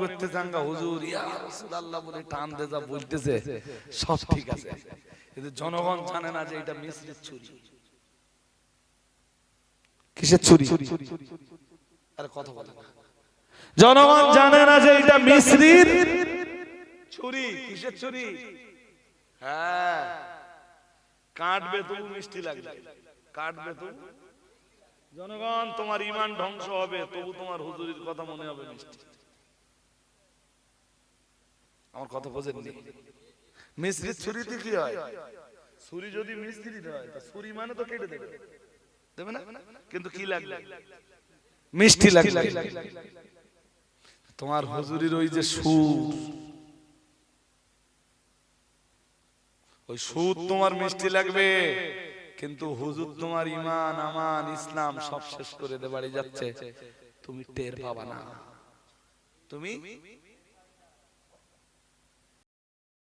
করতে চাঙ্গা হুজুর ইয়া রাসূলুল্লাহ বলে টান দে যা বলতেছে সব ঠিক আছে। কিন্তু জনগণ জানে না যে এটা মিশ্রিত ছুরি কিসের ছুরি আরে কথা বলে। জনগণ জানে না যে এটা মিশ্রিত ছুরি কিসের ছুরি হ্যাঁ। কাটবে তবু মিষ্টি লাগবে। কাটবে তবু জনগণ তোমার ইমান ধ্বংস হবে তবু তোমার হুজুরির কথা মনে হবে মিষ্টি। আমার কথা বোঝেননি। মিশ্রিত ছুরিতে কি হয়? ছুরি যদি মিস্ত্রি হয় তা ছুরি মানে তো কেটে দেবে। দেবে না? কিন্তু কি লাগবে? মিষ্টি লাগবে। তোমার হুজুরির ওই যে সুর ওই সুদ তোমার মিষ্টি লাগবে কিন্তু হুজুর তোমার ইমান আমান ইসলাম সব শেষ করে দে বাড়ি যাচ্ছে। তুমি টের পাবা না। তুমি?